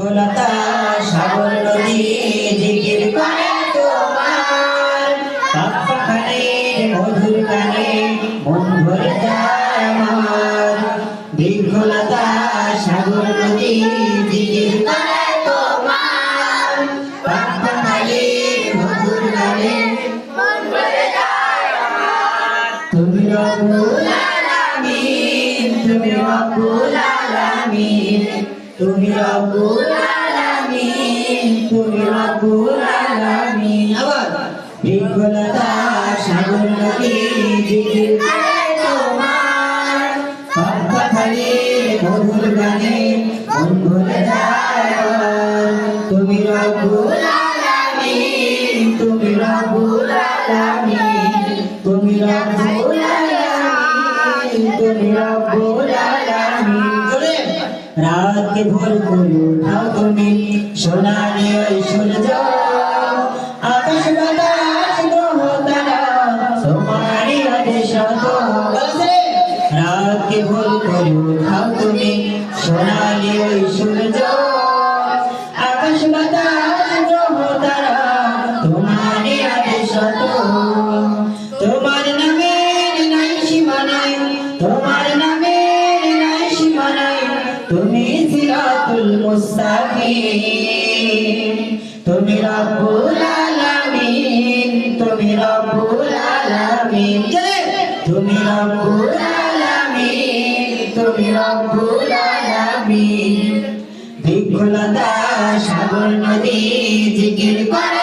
বৃক্ষলতা সাগর নদী জিকির করে তোমার। পাখানের মধুর গানে মন ভরে যায় আমার। বৃক্ষলতা সাগর নদী জিকির করে তোমার। পাখানের মধুর গানে তুমি রব্বুল আলামিন তুমি রব্বুল আলামিন তুমি রব্বুল আলামিন, তুমি রব্বুল আলামিন। আবার বিকলতা সাগর নদী, জিকির করে তোমার। পাখাখালি মধুর গানে মন যায়। তুমি রব্বুল আলামিন, তুমি রব্বুল আলামিন, তুমি রব্বুল রাতকে ভুল করে উঠাও তুমি। সোনালি ওই সূর্য আকাশ বাতাস গ্রহ তারা। তোমারই আদেশ রাতকে ভোর করে উঠাও তুমি। সোনালি ওই সূর্য সিরাতুল মুস্তাকিম। তুমি রব্বুল আলামিন, তুমি রব্বুল আলামিন। তুমি রব্বুল আলামিন, তুমি রব্বুল আলামিন। বিকুলতা সাগর নদী জিকির করে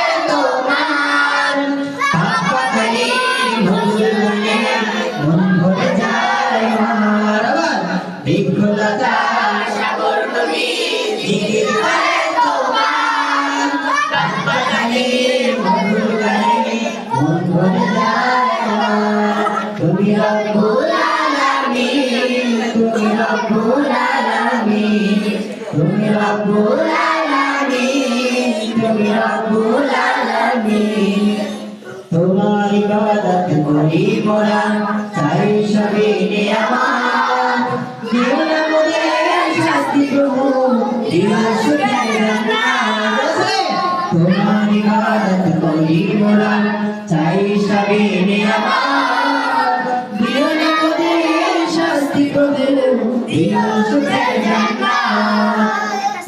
তোমার ইবাদত করি মোরা চাই সবে আমার তোমার ইবাদত করি মোরা চাই সবে আমার দিও না মোরে শাস্তি প্রভু দিও শুধু জান্নাত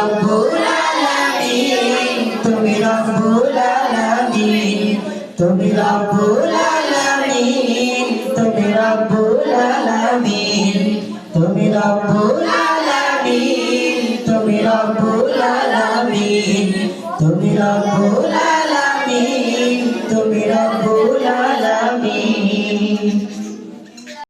রব্বুল আলামিন তুমি রব্বুল আলামিন তুমি রব্বুল আলামিন তুমি